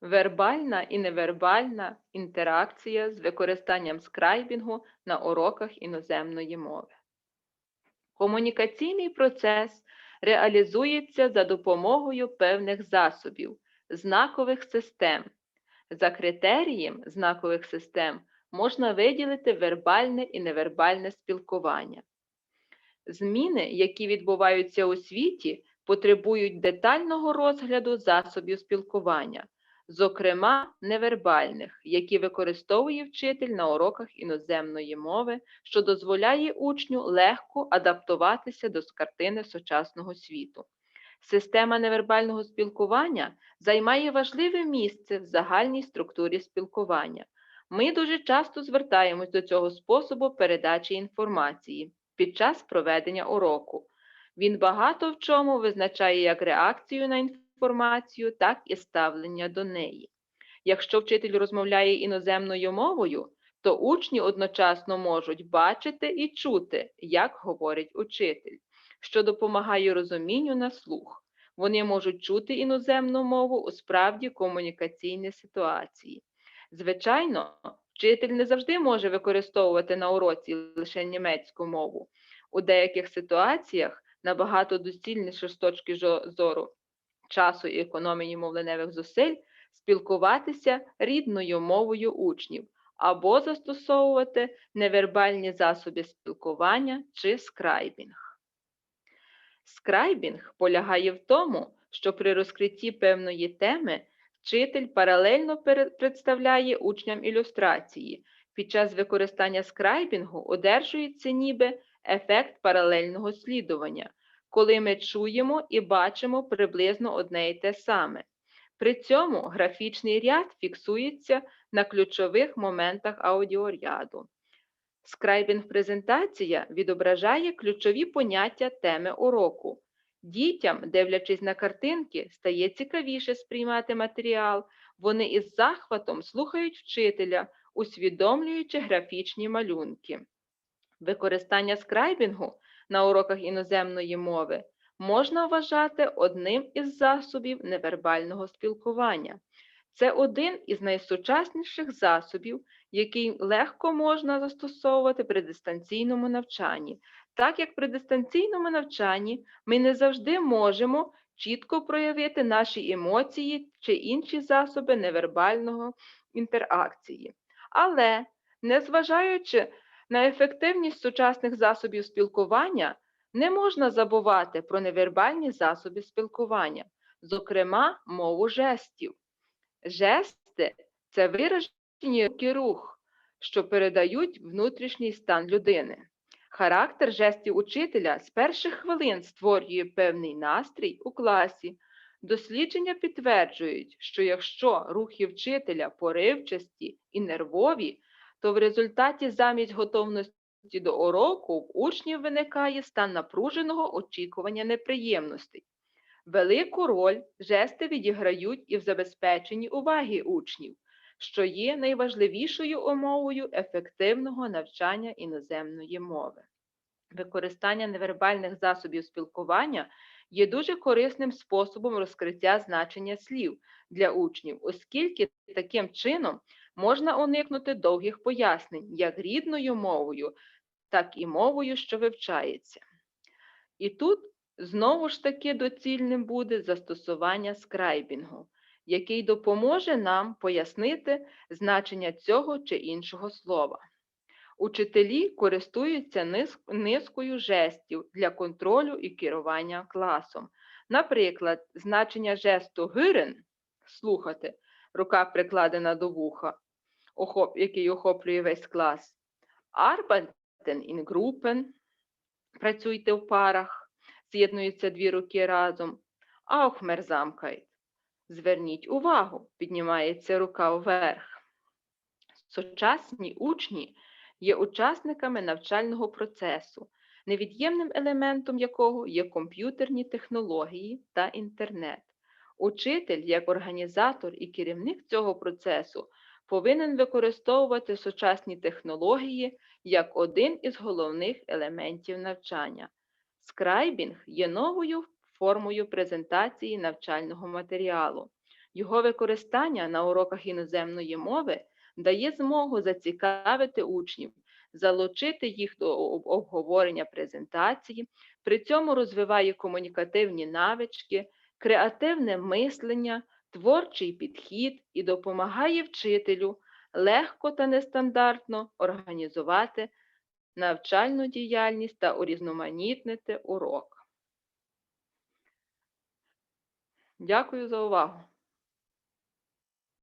Вербальна і невербальна інтеракція з використанням скрайбінгу на уроках іноземної мови. Комунікаційний процес реалізується за допомогою певних засобів, знакових систем. За критерієм знакових систем можна виділити вербальне і невербальне спілкування. Зміни, які відбуваються у світі, потребують детального розгляду засобів спілкування, зокрема невербальних, які використовує вчитель на уроках іноземної мови, що дозволяє учню легко адаптуватися до картини сучасного світу. Система невербального спілкування займає важливе місце в загальній структурі спілкування. Ми дуже часто звертаємось до цього способу передачі інформації під час проведення уроку. Він багато в чому визначає як реакцію на інформацію, так і ставлення до неї. Якщо вчитель розмовляє іноземною мовою, то учні одночасно можуть бачити і чути, як говорить учитель, що допомагає розумінню на слух. Вони можуть чути іноземну мову у справді комунікаційній ситуації. Звичайно, вчитель не завжди може використовувати на уроці лише німецьку мову. У деяких ситуаціях набагато доцільніше з точки зору часу і економії мовленевих зусиль спілкуватися рідною мовою учнів або застосовувати невербальні засоби спілкування чи скрайбінг. Скрайбінг полягає в тому, що при розкритті певної теми вчитель паралельно представляє учням ілюстрації. Під час використання скрайбінгу одержується ніби ефект паралельного слідування, коли ми чуємо і бачимо приблизно одне і те саме. При цьому графічний ряд фіксується на ключових моментах аудіоряду. Скрайбінг-презентація відображає ключові поняття теми уроку. Дітям, дивлячись на картинки, стає цікавіше сприймати матеріал. Вони із захватом слухають вчителя, усвідомлюючи графічні малюнки. Використання скрайбінгу на уроках іноземної мови можна вважати одним із засобів невербального спілкування. Це один із найсучасніших засобів, який легко можна застосовувати при дистанційному навчанні. Так як при дистанційному навчанні ми не завжди можемо чітко проявити наші емоції чи інші засоби невербального інтеракції. Але, незважаючи на ефективність сучасних засобів спілкування, не можна забувати про невербальні засоби спілкування, зокрема мову жестів. Жести це виражені руки рух, що передають внутрішній стан людини. Характер жестів учителя з перших хвилин створює певний настрій у класі. Дослідження підтверджують, що якщо рухи вчителя поривчасті і нервові, то в результаті замість готовності до уроку в учнів виникає стан напруженого очікування неприємностей. Велику роль жести відіграють і в забезпеченні уваги учнів, що є найважливішою умовою ефективного навчання іноземної мови. Використання невербальних засобів спілкування є дуже корисним способом розкриття значення слів для учнів, оскільки таким чином можна уникнути довгих пояснень як рідною мовою, так і мовою, що вивчається. І тут знову ж таки доцільним буде застосування скрайбінгу, який допоможе нам пояснити значення цього чи іншого слова. Учителі користуються низкою жестів для контролю і керування класом. Наприклад, значення жесту «гирен» – слухати, рука прикладена до вуха, який охоплює весь клас. Arbeiten in Gruppen – працюйте в парах, з'єднуються дві руки разом. Aufmerksamkeit – зверніть увагу, піднімається рука вверх. Сучасні учні є учасниками навчального процесу, невід'ємним елементом якого є комп'ютерні технології та інтернет. Учитель, як організатор і керівник цього процесу, повинен використовувати сучасні технології як один із головних елементів навчання. Скрайбінг є новою формою презентації навчального матеріалу. Його використання на уроках іноземної мови дає змогу зацікавити учнів, залучити їх до обговорення презентації, при цьому розвиває комунікативні навички, креативне мислення, творчий підхід і допомагає вчителю легко та нестандартно організувати навчальну діяльність та урізноманітнити урок. Дякую за увагу!